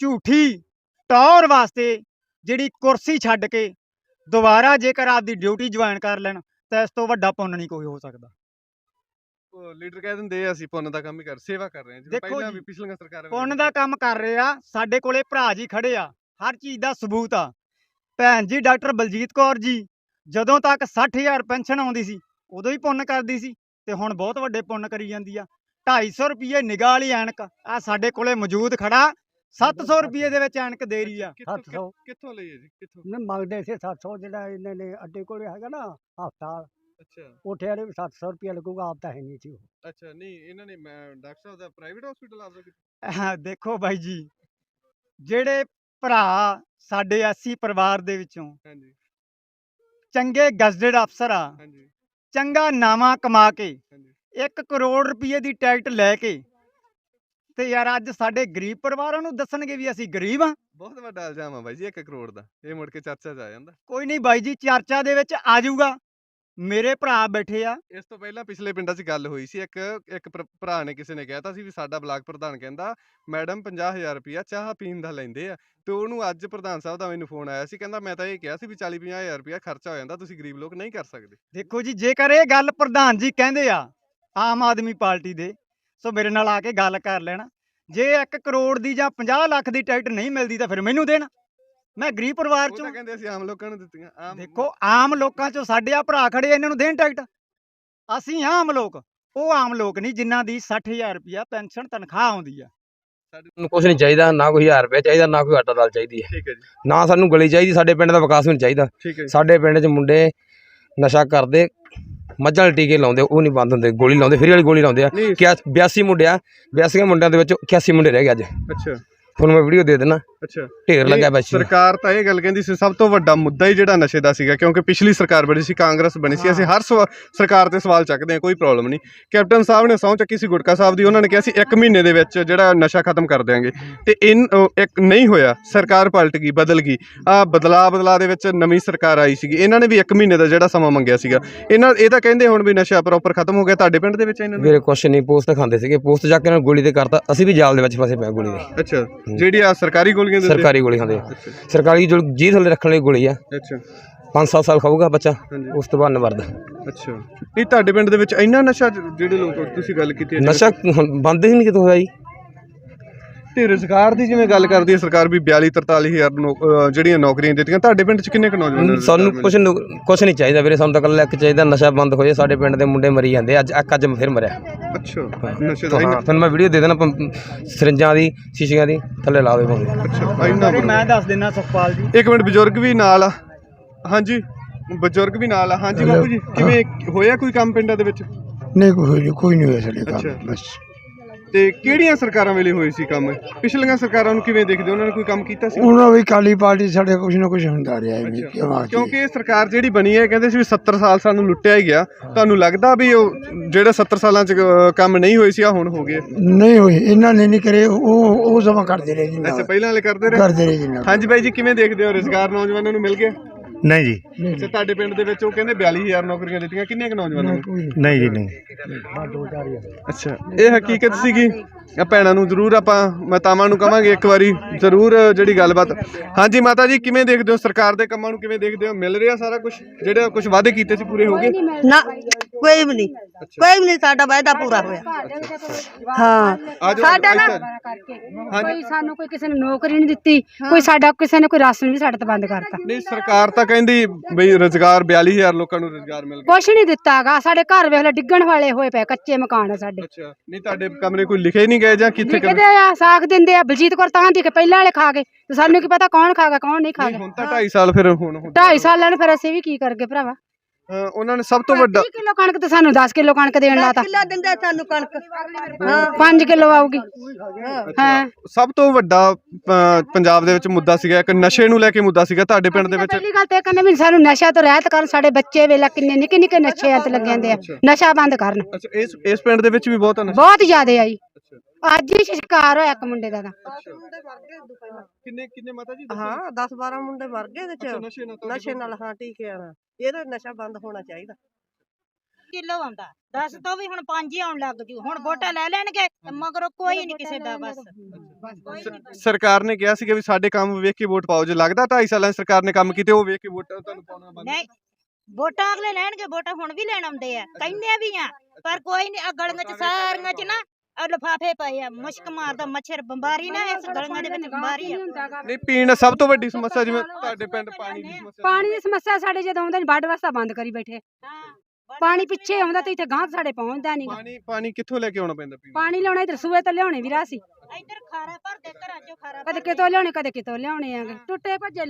ਝੂਠੀ ਟੌਰ ਵਾਸਤੇ ਜਿਹੜੀ ਕੁਰਸੀ ਛੱਡ ਕੇ ਦੁਬਾਰਾ ਜੇਕਰ ਆਪਦੀ ਡਿਊਟੀ ਜੁਆਇਨ ਕਰ ਲੈਣ ਤਾਂ ਇਸ ਤੋਂ ਵੱਡਾ ਪੁੰਨ ਨਹੀਂ ਕੋਈ ਹੋ ਸਕਦਾ।
ਲੀਡਰ ਕਹਿ ਦਿੰਦੇ ਆ ਅਸੀਂ ਪੁੰਨ ਦਾ ਕੰਮ ਹੀ ਕਰ ਸੇਵਾ ਕਰ ਰਹੇ ਹਾਂ। ਜਿਵੇਂ ਪਹਿਲਾਂ ਵੀ ਪਿਛਲੀਆਂ ਸਰਕਾਰਾਂ
ਪੁੰਨ ਦਾ ਕੰਮ ਕਰ ਰਹੇ ਆ ਸਾਡੇ ਕੋਲੇ ਭਰਾ ਜੀ ਖੜੇ ਆ ਹਰ ਚੀਜ਼ ਦਾ ਸਬੂਤ ਆ। ਭੈਣ ਜੀ ਡਾਕਟਰ ਬਲਜੀਤ ਕੌਰ ਜੀ ਜਦੋਂ ਤੱਕ 60000 ਪੈਨਸ਼ਨ ਆਉਂਦੀ ਸੀ ਉਦੋਂ ਹੀ ਪੁੰਨ ਕਰਦੀ ਸੀ। ਤੇ ਹੁਣ ਬਹੁਤ ਵੱਡੇ ਪੁੰਨ ਕਰੀ ਜਾਂਦੀ ਆ। 250 ਰੁਪਏ ਨਿਗਾਹ ਵਾਲੀ ਐਨਕ ਆ ਸਾਡੇ ਕੋਲੇ ਮੌਜੂਦ ਖੜਾ। 700 ਰੁਪਏ ਦੇ ਵਿੱਚ ਐਨਕ ਦੇ ਰਹੀ ਆ।
ਕਿੱਥੋਂ-
ਸੱਤ ਸੌ।
ਕਿੱਥੋਂ ਲਈ ਹੈ ਜੀ? ਕਿੱਥੋਂ?
ਨੇ ਮੰਗਦੇ ਸੀ 700 ਜਿਹੜਾ ਇਹਨਾਂ ਨੇ ਅੱਡੇ ਕੋਲੇ ਹੈਗਾ ਨਾ ਹਸਪਤਾਲ
ਅੱਛਾ।
ਉੱਥੇ ਵਾਲੇ ਵੀ 700 ਰੁਪਏ ਲੱਗੂਗਾ ਆਪ ਤਾਂ ਹੈ ਨਹੀਂ ਸੀ ਉਹ।
ਅੱਛਾ ਨਹੀਂ ਇਹਨਾਂ ਨੇ ਮੈਂ ਡਾਕਟਰ ਸਾਹਿਬ ਦਾ ਪ੍ਰਾਈਵੇਟ ਹਸਪੀਟਲ ਆਪਦਾ?
ਆਹ ਦੇਖੋ ਬਾਈ ਜੀ ਜਿਹੜੇ ਭਰਾ ਸਾਡੇ ਐਸੀ ਪਰਿਵਾਰ ਦੇ ਵਿੱਚੋਂ
ਹਾਂਜੀ।
ਚੰਗੇ ਗਜ਼ਟਡ ਅਫਸਰ ਆ
ਹਾਂਜੀ।
ਚੰਗਾ ਨਾਮਾ ਕਮਾ ਕੇ
ਹਾਂਜੀ।
1 ਕਰੋੜ ਰੁਪਏ ਦੀ ਟਿਕਟ ਲੈ ਕੇ ਤੇ ਯਾਰ ਅੱਜ ਸਾਡੇ ਗਰੀਬ ਪਰਿਵਾਰਾਂ ਨੂੰ ਦੱਸਣਗੇ ਵੀ ਅਸੀਂ ਗਰੀਬ ਆ
ਬਹੁਤ ਵੱਡਾ ਇਲਜ਼ਾਮ ਆ ਬਾਈ ਜੀ 1 ਕਰੋੜ ਦਾ। ਇਹ ਮੁੜ ਕੇ ਚਰਚਾ 'ਚ ਆ ਜਾਂਦਾ।
ਕੋਈ ਨਹੀਂ ਬਾਈ ਜੀ ਚਰਚਾ ਦੇ ਵਿੱਚ ਆ ਜਾਊਗਾ। ਮੇਰੇ ਭਰਾ ਬੈਠੇ ਆ।
ਇਸ ਤੋਂ ਪਹਿਲਾਂ ਪਿਛਲੇ ਪਿੰਡਾਂ 'ਚ ਗੱਲ ਹੋਈ ਸੀ ਇੱਕ ਇੱਕ ਭਰ- ਭਰਾ ਨੇ ਕਿਸੇ ਨੇ ਕਹਿਤਾ ਸੀ ਵੀ ਸਾਡਾ ਬਲਾਕ ਪ੍ਰਧਾਨ ਕਹਿੰਦਾ ਮੈਡਮ 50000 ਰੁਪਇਆ ਚਾਹ ਪੀਣ ਦਾ ਲੈਂਦੇ ਆ। ਤੇ ਉਹਨੂੰ ਅੱਜ ਪ੍ਰਧਾਨ ਸਾਹਿਬ ਦਾ ਮੈਨੂੰ ਫੋਨ ਆਇਆ ਸੀ ਕਹਿੰਦਾ ਮੈਂ ਤਾਂ ਇਹ ਕਿਹਾ ਸੀ ਵੀ 40 50000 ਰੁਪਇਆ ਖਰਚਾ ਹੋ ਜਾਂਦਾ ਤੁਸੀਂ ਗਰੀਬ ਲੋਕ ਨਹੀਂ ਕਰ ਸਕਦੇ।
ਦੇਖੋ ਜੀ ਜੇਕਰ ਇਹ ਗੱਲ ਪ੍ਰਧਾਨ ਜੀ ਕਹਿੰਦੇ ਆ ਆਮ ਆਦਮੀ ਪਾਰਟੀ ਦੇ ਸੋ ਮੇਰੇ ਨਾਲ ਆ ਕੇ ਗੱਲ ਕਰ ਲੈਣ। ਜੇ 1 ਕਰੋੜ ਦੀ ਜਾਂ 50 ਲੱਖ ਦੀ ਟਿਕਟ ਨਹੀਂ ਮਿਲਦੀ ਤਾਂ ਫਿਰ ਮੈਨੂੰ ਦੇਣ। ਮੈਂ ਗਰੀਬ ਪਰਿਵਾਰ
ਉਹ
ਚੋਂ
ਤਾਂ ਕਹਿੰਦੇ ਅਸੀਂ ਆਮ ਲੋਕਾਂ ਨੂੰ ਦਿੱਤੀਆਂ ਆਮ
ਦੇਖੋ ਆਮ ਲੋਕਾਂ ਚੋਂ ਸਾਡੇ ਆ ਭਰਾ ਖੜੇ ਆ, ਇਹਨਾਂ ਨੂੰ ਦੇਣ ਟਿਕਟ। ਅਸੀਂ ਹਾਂ ਆਮ ਲੋਕ ਉਹ ਆਮ ਲੋਕ ਨਹੀਂ ਜਿਨ੍ਹਾਂ ਦੀ 60000 ਰੁਪਇਆ ਪੈਨਸ਼ਨ ਤਨਖਾਹ ਆਉਂਦੀ ਆ।
ਨੂੰ ਕੁਝ ਨਹੀਂ ਚਾਹੀਦਾ ਨਾ ਕੋਈ 1000 ਰੁਪਏ ਚਾਹੀਦਾ ਨਾ ਕੋਈ ਆਟਾ ਦਾਲ ਚਾਹੀਦੀ ਹੈ।
ਠੀਕ ਹੈ ਜੀ।
ਨਾ ਸਾਨੂੰ ਗਲੀ ਚਾਹੀਦੀ ਸਾਡੇ ਪਿੰਡ ਦਾ ਵਿਕਾਸ ਵੀ ਨਹੀਂ ਚਾਹੀਦਾ।
ਠੀਕ ਹੈ ਜੀ,
ਸਾਡੇ ਪਿੰਡ 'ਚ ਮੁੰਡੇ ਨਸ਼ਾ ਕਰਦੇ ਮੱਝਾਂ ਟੀਕੇ ਲਾਉਂਦੇ ਉਹ ਨਹੀਂ ਬੰਦ ਹੁੰਦੇ ਗੋਲੀ ਲਾਉਂਦੇ ਫਿਰ ਵਾਲੀ ਗੋਲੀ ਲਾਉਂਦੇ ਆ।
ਨਹੀਂ।
ਕਿਆ 82 ਮੁੰਡੇ ਆ 82 ਮੁੰਡਿਆਂ ਦੇ ਵਿੱਚ 81 ਮੁੰਡੇ ਰਹਿ ਗਏ ਅੱਜ।
ਅੱਛਾ।
ਤੁਹਾਨੂੰ ਮੈਂ ਵੀਡੀਓ ਦੇ ਦੇਣਾ
ਅੱਛਾ।
ਢੇਰ ਲੱਗਾ ਬੱਚੀ
ਸਰਕਾਰ ਤਾਂ ਇਹ ਗੱਲ ਕਹਿੰਦੀ ਸੀ ਸਭ ਤੋਂ ਵੱਡਾ ਮੁੱਦਾ ਹੀ ਜਿਹੜਾ ਨਸ਼ੇ ਦਾ ਸੀਗਾ ਕਿਉਂਕਿ ਪਿਛਲੀ ਸਰਕਾਰ ਬਣੀ ਸੀ ਕਾਂਗਰਸ ਬਣੀ ਸੀ ਅਸੀਂ ਹਰ ਸਰਕਾਰ ਤੇ ਸਵਾਲ ਚੱਕਦੇ ਹਾਂ ਕੋਈ ਪ੍ਰੋਬਲਮ ਨਹੀਂ। ਕੈਪਟਨ ਸਾਹਿਬ ਨੇ ਸਹੁੰ ਚੱਕੀ ਸੀ ਗੁਟਕਾ ਸਾਹਿਬ ਦੀ ਉਹਨਾਂ ਨੇ ਕਿਹਾ ਸੀ 1 ਮਹੀਨੇ ਦੇ ਵਿੱਚ ਜਿਹੜਾ ਨਸ਼ਾ ਖਤਮ ਕਰ ਦਿਆਂਗੇ। ਤੇ ਇਨ ਇੱਕ ਨਹੀਂ ਹੋਇਆ ਸਰਕਾਰ ਪਲਟ ਗਈ ਬਦਲ ਗਈ। ਆ ਬਦਲਾ ਬਦਲਾ ਦੇ ਵਿੱਚ ਨਵੀਂ ਸਰਕਾਰ ਆਈ ਸੀਗੀ। ਇਹਨਾਂ ਨੇ ਵੀ 1 ਮਹੀਨੇ ਦਾ ਜਿਹੜਾ ਸਮਾਂ ਮੰਗਿਆ ਸੀਗਾ। ਇਹਨਾਂ ਇਹ ਤਾਂ ਕਹਿੰਦੇ ਹੁਣ ਵੀ ਨਸ਼ਾ ਪ੍ਰੋਪਰ ਖਤਮ ਹੋ ਗਿਆ ਤੁਹਾਡੇ ਪਿੰਡ ਦੇ ਵਿੱਚ ਇਹਨਾਂ ਨੇ?
ਮੇਰੇ ਕੁਛ ਨਹੀਂ ਪੋਸਟ ਖਾਂਦੇ ਸੀਗੇ ਪੋਸਟ ਜਾ ਕੇ ਇਹਨਾਂ ਗੋਲੀ ਤੇ ਕਰਤਾ ਅਸੀਂ ਵੀ ਜਾਲ ਦੇ ਵਿੱਚ ਫਸੇ ਪਏ ਗੋਲੀ ਦੇ।
ਅੱਛਾ। ਜਿਹੜੀ ਆ ਸਰਕਾਰੀ ਗੋਲੀਆਂ ਦਿੰਦੇ
ਸਰਕਾਰੀ ਗੋਲੀ ਖਾਂਦੇ ਆ। ਸਰਕਾਰੀ ਜੋ ਜੀ ਥੱਲੇ ਰੱਖਣ ਲਈ ਗੋਲੀ ਆ।
ਅੱਛਾ।
5-7 ਸਾਲ ਖਾਊਗਾ ਬੱਚਾ
ਹਾਂਜੀ।
ਉਸ ਤੋਂ ਬਾਅਦ ਨ ਮਰਦਾ
ਅੱਛਾ। ਨਹੀਂ ਤੁਹਾਡੇ ਪਿੰਡ ਦੇ ਵਿੱਚ ਇੰਨਾ ਨਸ਼ਾ ਜ- ਜਿਹੜੇ ਲੋਕ ਤੁਸੀਂ ਗੱਲ ਕੀਤੀ ਹੈ
ਨਸ਼ਾ ਹੁਣ ਬੰਦ ਹੀ ਨਹੀਂ ਕਿਤੋਂ ਹੋਇਆ ਜੀ।
ਤੇ ਰੁਜ਼ਗਾਰ ਦੀ ਜਿਵੇਂ ਗੱਲ ਕਰਦੀ ਹੈ ਸਰਕਾਰ ਵੀ 42 43 ਹਜ਼ਾਰ ਨੌ- ਅਹ ਜਿਹੜੀਆਂ ਨੌਕਰੀਆਂ ਦਿੱਤੀਆਂ ਤੁਹਾਡੇ ਪਿੰਡ 'ਚ ਕਿੰਨੇ ਕੁ ਨੌਜਵਾਨਾਂ
ਸਾਨੂੰ ਨ- ਕੁਛ ਨਹੀਂ ਚਾਹੀਦਾ ਵੀਰੇ ਸਾਨੂੰ ਤਾਂ ਕੱਲਾ ਇੱਕ ਚਾਹੀਦਾ ਨਸ਼ਾ ਬੰਦ ਹੋ ਜਾਏ ਸਾਡੇ ਪਿੰਡ ਦੇ ਮੁੰਡੇ ਮਰੀ ਜਾਂਦੇ ਅੱਜ ਇੱਕ ਅੱਜ ਫਿਰ ਮਰਿਆ?
ਅੱਛਾ ਨਸ਼ੇ ਦਾ ਇੰਨਾ
ਹਾਂ ਤੁਹਾਨੂੰ ਮੈਂ ਵੀਡੀਓ ਦੇ ਦੇਣਾ ਪ- ਸਰਿੰਜਾਂ ਦੀ ਸ਼ੀਸ਼ੀਆਂ ਦੀ ਥੱਲੇ ਲਾ ਦੇ ਭਾਵੇਂ
ਅੱਛਾ ਇੰਨਾ
ਮੈਂ। ਦੱਸ ਦਿੰਦਾ ਸੁਖਪਾਲ ਜੀ।
ਇੱਕ ਮਿੰਟ ਬਜ਼ੁਰਗ ਵੀ ਨਾਲ ਆ। ਹਾਂਜੀ ਬਜ਼ੁਰਗ ਵੀ ਨਾਲ ਆ। ਹਾਂਜੀ ਬਾਬੂ ਜੀ ਕਿਵੇਂ ਹੋਇਆ ਕੋਈ ਕੰਮ ਪਿੰਡਾਂ ਦੇ ਵਿੱਚ?
ਨਹੀਂ ਕੋਈ ਕੋਈ ਨਹੀਂ ਹੋਇਆ ਸਾਡੇ
ਅੱਛਾ।
ਕੰਮ ਬਸ।
ਤੇ ਕਿਹੜੀਆਂ ਸਰਕਾਰਾਂ ਵੇਲੇ ਹੋਏ ਸੀ ਕੰਮ? ਪਿਛਲੀਆਂ ਸਰਕਾਰਾਂ ਨੂੰ ਕਿਵੇਂ ਦੇਖਦੇ ਹੋ? ਉਹਨਾਂ ਨੇ ਕੋਈ ਕੰਮ ਕੀਤਾ ਸੀ?
ਉਹਨਾਂ ਵੀ ਕਾਲੀ ਪਾਰਟੀ ਸਾਡੇ ਕੁਝ ਨਾ ਕੁਝ ਹੁੰਦਾ ਰਿਹਾ ਹੈ
ਅੱਛਾ। ਕਿਉਂਕਿ ਇਹ ਸਰਕਾਰ ਜਿਹੜੀ ਬਣੀ ਹੈ ਕਹਿੰਦੇ ਸੀ ਵੀ 70 ਸਾਲ ਸਾਨੂੰ ਲੁੱਟਿਆ ਹੀ ਗਿਆ। ਤੁਹਾਨੂੰ ਲੱਗਦਾ ਵੀ ਉਹ ਜਿਹੜੇ 70 ਸਾਲਾਂ ਚ ਕੰਮ ਨਹੀਂ ਹੋਏ ਸੀ ਆ ਹੁਣ ਹੋ ਗਏ?
ਨਹੀਂ ਹੋਈ ਇਹਨਾਂ ਨੇ ਨਹੀਂ ਕਰੇ ਉਹ ਉਹ ਸਮਾਂ ਕਰਦੇ ਰਹੇ ਜਿੰਨਾ
ਅੱਛਾ ਪਹਿਲਾਂ ਵਾਲੇ ਕਰਦੇ ਰਹੇ?
ਕਰਦੇ ਰਹੇ ਜਿੰਨਾ
ਹਾਂਜੀ ਬਾਈ ਜੀ ਕਿਵੇਂ ਦੇਖਦੇ ਹੋ? ਰੋਜ਼ਗਾਰ ਨੌਜਵਾਨਾਂ ਨੂੰ ਮਿਲ ਗਿਆ?
ਨਹੀਂ ਜੀ।
ਅੱਛਾ ਤੁਹਾਡੇ ਪਿੰਡ ਦੇ ਵਿੱਚ ਉਹ ਕਹਿੰਦੇ 42000 ਨੌਕਰੀਆਂ ਦਿੱਤੀਆਂ ਕਿੰਨੀਆਂ ਕੁ ਨੌਜਵਾਨਾਂ ਨੂੰ?
ਨਹੀਂ
ਨਹੀਂ। ਜੀ ਨਹੀਂ।
ਅੱਛਾ ਇਹ ਹਕੀਕਤ ਸੀਗੀ? ਆ ਭੈਣਾਂ ਨੂੰ ਜ਼ਰੂਰ ਆਪਾਂ ਮਾਤਾਵਾਂ ਨੂੰ ਕਵਾਂਗੇ ਇੱਕ ਵਾਰੀ ਜ਼ਰੂਰ ਜਿਹੜੀ ਗੱਲਬਾਤ। ਹਾਂਜੀ ਮਾਤਾ ਜੀ ਕਿਵੇਂ ਦੇਖਦੇ ਹੋ? ਸਰਕਾਰ ਦੇ ਕੰਮਾਂ ਨੂੰ ਕਿਵੇਂ ਦੇਖਦੇ ਹੋ? ਮਿਲ ਰਿਹਾ ਸਾਰਾ ਕੁਝ ਜਿਹੜੇ ਕੁਝ ਵਾਅਦੇ ਕੀਤੇ ਸੀ ਪੂਰੇ ਹੋ ਗਏ?
ਨਾ ਕੋਈ ਵੀ ਨਹੀਂ ਕੋਈ ਵੀ ਨਹੀਂ ਸਾਡਾ ਵਾਅਦਾ ਪੂਰਾ ਹੋਇਆ। ਹਾਂ। ਸਾਡਾ ਨਾ
ਕੋਈ ਸਾਨੂੰ ਕੋਈ ਕਿਸੇ ਨੇ ਨੌਕਰੀ ਨਹੀਂ ਦਿੱਤੀ ਕੋਈ ਸਾਡਾ ਕਿਸੇ ਨੇ ਕੋਈ ਰਾਸ਼ਨ ਵੀ ਸਾਡੇ ਤੋਂ ਬੰਦ ਕਰਤਾ।
ਨਹੀਂ ਸਰਕਾਰ ਤਾਂ ਕਹਿੰਦੀ ਬਈ ਰੋਜ਼ਗਾਰ 42000 ਲੋਕਾਂ ਨੂੰ ਰੋਜ਼ਗਾਰ ਮਿਲ ਗਿਆ।
ਕੁਛ ਨਹੀਂ ਦਿੱਤਾਗਾ ਸਾਡੇ ਘਰ ਵੇਖ ਲੈ ਡਿੱਗਣ ਵਾਲੇ ਹੋਏ ਪਏ ਕੱਚੇ ਮਕਾਨ ਆ ਸਾਡੇ।
ਅੱਛਾ ਨਹੀਂ ਤੁਹਾਡੇ ਕਮਰੇ ਕੋਈ ਲਿਖੇ ਨਹੀਂ ਗਏ ਜਾਂ ਕਿੱਥੇ
ਲਿਖਦੇ ਆ ਸਾਖ ਦਿੰਦੇ ਆ ਬਲਜੀਤ ਕੌਰ ਤਾਂ ਦੀ ਕਿ ਪਹਿਲਾਂ ਵਾਲੇ ਖਾ ਗਏ ਤੇ ਸਾਨੂੰ ਕੀ ਪਤਾ ਕੌਣ ਖਾਗਾ ਕੌਣ ਨਹੀਂ
ਨਹੀਂ
ਖਾਗਾ
ਹੁਣ ਤਾਂ 2.5 ਸਾਲ ਫਿਰ ਹੁਣ ਹੁਣ-
2.5 ਸਾਲਾਂ ਨੂੰ ਫਿਰ ਅਸੀਂ ਵੀ ਕੀ ਕਰਗੇ ਭਰਾਵਾ?
ਉਹਨਾਂ ਨੇ ਸਭ ਤੋਂ ਵੱਡਾ
30 ਕਿਲੋ ਕਣਕ ਤੇ ਸਾਨੂੰ 10 ਕਿਲੋ ਕਣਕ ਦੇਣ ਲਾਤਾ।
ਕਿੱਲਾ ਦਿੰਦੇ ਸਾਨੂੰ ਕਣਕ। ਹਾਂ।
5 ਕਿਲੋ ਆਊਗੀ। ਹਾਂ।
ਸਭ ਤੋਂ ਵੱਡਾ ਪੰਜਾਬ ਦੇ ਵਿੱਚ ਮੁੱਦਾ ਸੀਗਾ ਇੱਕ ਨਸ਼ੇ ਨੂੰ ਲੈ ਕੇ ਮੁੱਦਾ ਸੀਗਾ ਤੁਹਾਡੇ ਪਿੰਡ ਦੇ ਵਿੱਚ।
ਪਹਿਲੀ ਗੱਲ ਤੇ ਕਹਿੰਦੇ ਵੀ ਸਾਨੂੰ ਨਸ਼ਾ ਤੋਂ ਰਹਿਤ ਕਰਨ ਸਾਡੇ ਬੱਚੇ ਵੇਲਾ ਕਿੰਨੇ ਨਿੱਕੇ ਨਿੱਕੇ ਨਸ਼ਿਆਂ ਤੇ ਲੱਗੇ ਜਾਂਦੇ ਆ। ਨਸ਼ਾ ਬੰਦ ਕਰਨ।
ਅੱਛਾ ਇਸ ਇਸ ਪਿੰਡ ਦੇ ਵਿੱਚ ਵੀ ਬਹੁਤ ਨਸ਼ਾ?
ਬਹੁਤ ਜ਼ਿਆਦੇ ਆਈ ਅੱਜ ਹੀ ਸ਼ਿਕਾਰ ਹੋਇਆ ਇੱਕ ਮੁੰਡੇ ਦਾ ਤਾਂ।
ਕਿੰਨੇ ਕਿੰਨੇ ਮਾਤਾ ਜੀ?
ਹਾਂ 10 12 ਮੁੰਡੇ ਮਰ ਗਏ ਇਹਦੇ
ਅੱਛਾ
ਚ
ਨਸ਼ੇ ਨਾਲ
ਨਸ਼ੇ ਨਾਲ ਹਾਂ ਟੀਕਿਆਂ ਨਾਲ ਇਹਦਾ ਨਸ਼ਾ ਬੰਦ ਹੋਣਾ ਚਾਹੀਦਾ।
ਕਿਲੋ ਆਉਂਦਾ। 10 ਤੋਂ ਵੀ ਹੁਣ 5 ਹੀ ਆਉਣ ਲੱਗ ਜੂ। ਹੁਣ ਵੋਟਾਂ ਲੈ ਲੈਣਗੇ ਤੇ ਮਗਰੋਂ ਕੋਈ ਨਹੀਂ ਕਿਸੇ ਦਾ ਬਸ। ਕੋਈ।
ਸਰਕਾਰ ਨੇ ਕਿਹਾ ਸੀਗਾ ਵੀ ਸਾਡੇ ਕੰਮ ਵੇਖ ਕੇ ਵੋਟ ਪਾਓ। ਜੇ ਲੱਗਦਾ 2.5 ਸਾਲਾਂ 'ਚ ਸਰਕਾਰ ਨੇ ਕੰਮ ਕੀਤੇ ਉਹ ਵੇਖ ਕੇ ਵੋਟਾਂ ਤੁਹਾਨੂੰ ਪਾਉਣਾ ਬੰਦ
ਨਹੀਂ ਵੋਟਾਂ ਅਗਲੇ ਲੈਣਗੇ ਵੋਟਾਂ ਹੁਣ ਵੀ ਲੈਣ ਆਉਂਦੇ ਆ। ਕਹਿੰਦੇ ਵੀ ਆ ਪਰ ਕੋਈ ਨਹੀਂ ਆ ਗਲੀਆਂ ਚ ਸਾਰੀਆਂ ਚ ਨਾ ਆ ਲਫਾਫੇ ਪਏ ਆ ਮੁਸ਼ਕ ਮਾਰਦਾ ਮੱਛਰ ਬਿਮਾਰੀ ਨਾ ਇਸ ਗਲੀਆਂ ਦੇ ਵਿੱਚ ਬਿਮਾਰੀ ਆ।
ਨਹੀਂ ਪੀਣ ਸਭ ਤੋਂ ਵੱਡੀ ਸਮੱਸਿਆ ਜਿਵੇਂ ਤੁਹਾਡੇ ਪਿੰਡ ਪਾਣੀ ਦੀ ਸਮੱਸਿਆ
ਪਾਣੀ ਦੀ ਸਮੱਸਿਆ ਸਾਡੇ ਜਦੋਂ ਆਉਂਦਾ ਨਹੀਂ ਵੱਡ ਵਸਤਾ ਬੰਦ ਕਰੀ ਬੈਠੇ। ਪਾਣੀ ਪਿੱਛੇ ਆਉਂਦਾ ਤੇ ਇੱਥੇ ਗਾਂਹ ਸਾਡੇ ਪਹੁੰਚਦਾ ਨਹੀਂ
ਪਾਣੀ ਪਾਣੀ ਕਿੱਥੋਂ ਲੈ ਕੇ ਆਉਣਾ ਪੈਂਦਾ ਪੀਣ
ਪਾਣੀ ਲਿਆਉਣਾ ਇਧਰ ਸੂਏ ਤੇ ਲਿਆਉਣੇ ਵੀ ਰਾਹ ਸੀ
ਇੱਧਰ ਖਾਰਾ ਭਰਦੇ ਘਰਾਂ ਚੋਂ ਖਾਰਾ
ਕਦੇ। ਕਿਤੋਂ ਲਿਆਉਣੇ ਕਦੇ ਕਿਤੋਂ ਲਿਆਉਣੇ ਆਗੇ। ਟੁੱਟੇ ਭੱਜੇ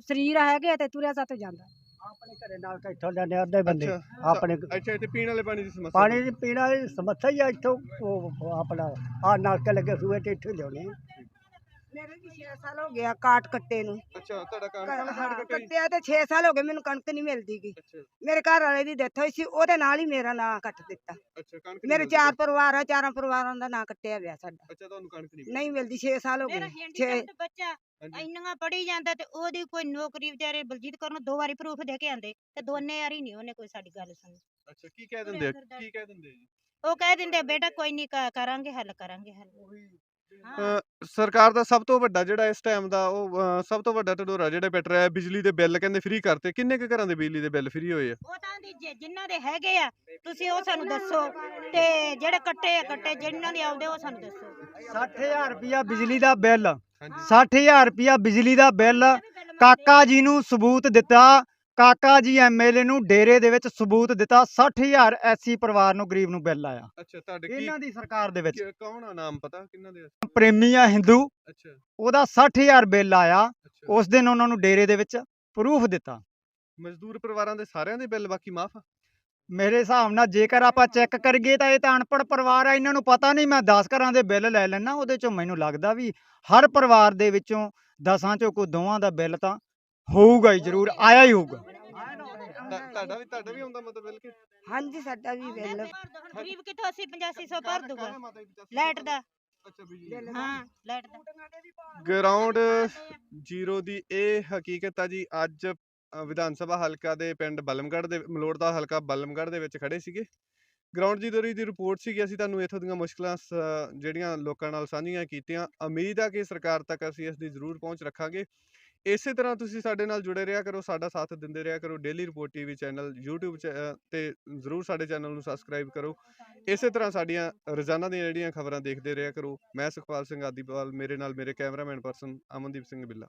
ਸਰੀਰ ਹੈਗੇ ਤੇ ਤੁਰਿਆ ਸਾਤੋਂ ਜਾਂਦਾ।
ਆਪਣੇ ਘਰੇ ਨਾਲ ਤਾਂ ਇੱਥੋਂ ਜਾਂਦੇ ਆ ਅੱਧੇ ਬੰਦੇ
ਅੱਛਾ
ਆਪਣੇ
ਅੱਛਾ ਇੱਥੇ ਪੀਣ ਵਾਲੇ ਪਾਣੀ ਦੀ ਸਮੱਸਿਆ
ਪਾਣੀ ਦੀ ਪੀਣ ਵਾਲੀ ਸਮੱਸਿਆ ਹੀ ਆ ਇੱਥੋਂ ਉਹ ਆਪਣਾ ਆ ਨਲਕੇ ਲੱਗੇ ਸੂਏ ਤੇ ਇੱਥੇ ਲਿਆਉਣੇ ਆ।
ਮੇਰੇ ਵੀ 6 ਸਾਲ ਹੋ ਗਿਆ ਕਾਟ ਕੱਟੇ ਨੂੰ
ਅੱਛਾ ਤੁਹਾਡਾ ਕੰਮ
ਹਾਂ,
ਸਾਡਾ ਕੱਟਿਆ ਜੀ?
ਕੱਟਿਆ ਤੇ 6 ਸਾਲ ਹੋ ਗਏ ਮੈਨੂੰ ਕਣਕ ਨਹੀਂ ਮਿਲਦੀ ਗੀ
ਅੱਛਾ
ਮੇਰੇ ਘਰ ਵਾਲੇ ਦੀ ਡੈਥ ਹੋਈ ਸੀ ਉਹਦੇ ਨਾਲ ਹੀ ਮੇਰਾ ਨਾਂ ਕੱਟ ਦਿੱਤਾ
ਅੱਛਾ ਕਣਕ ਨਹੀਂ
ਮੇਰੇ
ਮਿਲਦੀ।
ਚਾਰ ਪਰਿਵਾਰ ਆ ਚਾਰਾਂ ਪਰਿਵਾਰਾਂ ਦਾ ਨਾਂ ਕੱਟਿਆ ਹੋਇਆ ਸਾਡਾ
ਅੱਛਾ ਤੁਹਾਨੂੰ ਕਣਕ ਨਹੀਂ ਮਿਲਦੀ।
ਨਹੀਂ ਮਿਲਦੀ 6 ਸਾਲ ਹੋ ਗਏ
ਬੱਚਾ। ਇੰਨੀਆਂ ਪੜੀ ਜਾਂਦਾ ਤੇ ਉਹਦੀ ਕੋਈ ਨੌਕਰੀ ਵਿਚਾਰੇ ਬਲਜੀਤ ਕੌਰ ਨੂੰ ਦੋ ਵਾਰੀ ਪ੍ਰੂਫ ਦੇ ਕੇ ਆਂਦੇ ਤੇ ਦੋਨੇ ਵਾਰੀ ਨਹੀਂ ਉਹਨੇ ਕੋਈ ਸਾਡੀ ਗੱਲ ਸੁਣੀ।
ਅੱਛਾ ਕੀ ਕਹਿ ਦਿੰਦੇ? ਕੀ ਕਹਿ ਦਿੰਦੇ ਜੀ?
ਉਹ ਕਹਿ ਦਿੰਦੇ ਬੇਟਾ ਕੋਈ ਨਹੀਂ ਕਰਾਂਗੇ ਹੱਲ ਕਰਾਂਗੇ ਹੱਲ।
ਸਰਕਾਰ ਦਾ ਸਭ ਤੋਂ ਵੱਡਾ ਜਿਹੜਾ ਇਸ ਟਾਈਮ ਦਾ ਉਹ ਅ, ਸਭ ਤੋਂ ਵੱਡਾ ਢਡੋਰਾ ਜਿਹੜਾ ਪਿੱਟ ਰਿਹਾ ਹੈ ਬਿਜਲੀ ਦੇ ਬਿੱਲ ਕਹਿੰਦੇ ਫ੍ਰੀ ਕਰਤੇ। ਕਿੰਨੇ ਕੁ ਘਰਾਂ ਦੇ ਬਿਜਲੀ ਦੇ ਬਿੱਲ ਫ੍ਰੀ ਹੋਏ ਆ?
ਉਹ ਤਾਂ ਦੀ ਜਿ- ਜਿਨ੍ਹਾਂ ਦੇ ਹੈਗੇ ਆ ਤੁਸੀਂ ਉਹ ਸਾਨੂੰ ਦੱਸੋ। ਤੇ ਜਿਹੜੇ ਕੱਟੇ ਆ ਕੱਟੇ ਜਿਨ੍ਹਾਂ ਦੇ ਆਉਂਦੇ ਉਹ ਸਾਨੂੰ ਦੱਸੋ।
60000 ਰੁਪਿਆ ਬਿਜਲੀ ਦਾ ਬਿੱਲ।
ਹਾਂਜੀ।
60000 ਰੁਪਿਆ ਬਿਜਲੀ ਦਾ ਬਿੱਲ। ਕਾਕਾ ਜੀ ਨੂੰ ਸਬੂਤ ਦਿੱਤਾ ਕਾਕਾ ਜੀ ਐਮਐਲਏ ਨੂੰ ਡੇਰੇ ਦੇ ਵਿੱਚ ਸਬੂਤ ਦਿੱਤਾ 60000 ਐਸਸੀ ਪਰਿਵਾਰ ਨੂੰ ਗਰੀਬ ਨੂੰ ਬਿੱਲ ਆਇਆ।
ਅੱਛਾ ਤੁਹਾਡੇ ਕੀ
ਇਹਨਾਂ ਦੀ ਸਰਕਾਰ ਦੇ ਵਿੱਚ।
ਕੌਣ ਆ ਨਾਮ ਪਤਾ? ਕਿੰਨਾਂ ਦੇ? ਆ?
ਪ੍ਰੇਮੀ ਆ ਹਿੰਦੂ
ਅੱਛਾ।
ਉਹਦਾ 60000 ਬਿੱਲ ਆਇਆ ਉਸ ਦਿਨ ਉਹਨਾਂ ਨੂੰ ਡੇਰੇ ਦੇ ਵਿੱਚ ਪ੍ਰੂਫ ਦਿੱਤਾ।
ਮਜ਼ਦੂਰ ਪਰਿਵਾਰਾਂ ਦੇ ਸਾਰਿਆਂ ਦੇ ਬਿੱਲ ਬਾਕੀ ਮਾਫ
ਮੇਰੇ ਹਿਸਾਬ ਨਾਲ ਜੇਕਰ ਆਪਾਂ ਚੈੱਕ ਕਰੀਏ ਤਾਂ ਇਹ ਤਾਂ ਅਨਪੜ੍ਹ ਪਰਿਵਾਰ ਆ ਇਹਨਾਂ ਨੂੰ ਪਤਾ ਨਹੀਂ ਮੈਂ 10 ਘਰਾਂ ਦੇ ਬਿੱਲ ਲੈ ਲੈਣਾ ਉਹਦੇ ਚੋਂ ਮੈਨੂੰ ਲੱਗਦਾ ਵੀ ਹਰ ਪਰਿਵਾਰ ਦੇ ਵਿੱਚੋਂ ਦਸਾਂ ਚੋਂ ਕੋਈ ਦੋਵਾਂ ਦਾ ਬਿੱਲ ਤਾਂ ਹੋਊਗਾ ਹੀ ਜ਼ਰੂਰ ਆਇਆ ਹੀ ਹੋਊਗਾ।
ਤੁਹਾਡਾ ਵੀ ਤੁਹਾਡਾ ਵੀ ਆਉਂਦਾ ਮਤਲਬ ਬਿੱਲ ਕਿ?
ਹਾਂਜੀ ਸਾਡਾ ਵੀ ਬਿੱਲ
ਗਰੀਬ ਕਿੱਥੋਂ 80 8500 ਭਰ ਦੂਗਾ?
ਜੀ
ਲਾਈਟ ਦਾ।
ਅੱਛਾ ਬਿਜਲੀ
ਹਾਂ ਲਾਈਟ ਦਾ।
ਗਰਾਊਂਡ ਜ਼ੀਰੋ ਦੀ ਇਹ ਹਕੀਕਤ ਆ ਜੀ ਅੱਜ ਵਿਧਾਨ ਸਭਾ ਹਲਕਾ ਦੇ ਪਿੰਡ ਬਲਮਗੜ੍ਹ ਦੇ ਮਲੋੜ ਦਾ ਹਲਕਾ ਬਲਮਗੜ੍ਹ ਦੇ ਵਿੱਚ ਖੜੇ ਸੀਗੇ। ਗਰਾਊਂਡ ਜ਼ੀਰੋ ਦੀ ਰਿਪੋਰਟ ਸੀਗੀ ਅਸੀਂ ਤੁਹਾਨੂੰ ਇੱਥੋਂ ਦੀਆਂ ਮੁਸ਼ਕਲਾਂ ਸ- ਜਿਹੜੀਆਂ ਲੋਕਾਂ ਨਾਲ ਸਾਂਝੀਆਂ ਕੀਤੀਆਂ ਉਮੀਦ ਆ ਕਿ ਸਰਕਾਰ ਤੱਕ ਅਸੀਂ ਇਸ ਦੀ ਜ਼ਰੂਰ ਪਹੁੰਚ ਰੱਖਾਂਗੇ। ਇਸੇ ਤਰ੍ਹਾਂ ਤੁਸੀਂ ਸਾਡੇ ਨਾਲ ਜੁੜੇ ਰਿਹਾ ਕਰੋ, ਸਾਡਾ ਸਾਥ ਦਿੰਦੇ ਰਿਹਾ ਕਰੋ daily report TV channel YouTube ਚੈ- ਤੇ ਜ਼ਰੂਰ ਸਾਡੇ ਚੈਨਲ ਨੂੰ ਸਬਸਕ੍ਰਾਈਬ ਕਰੋ। ਇਸੇ ਤਰ੍ਹਾਂ ਸਾਡੀਆਂ ਰੋਜ਼ਾਨਾ ਦੀਆਂ ਜਿਹੜੀਆਂ ਖਬਰਾਂ ਦੇਖਦੇ ਰਿਹਾ ਕਰੋ, ਮੈਂ ਸੁਖਪਾਲ ਸਿੰਘ ਆਦੀਪਾਲ ਮੇਰੇ ਨਾਲ ਮੇਰੇ ਕੈਮਰਾਮੈਨ ਪਰਸਨ ਅਮਨਦੀਪ ਸਿੰਘ ਬਿੱਲਾ।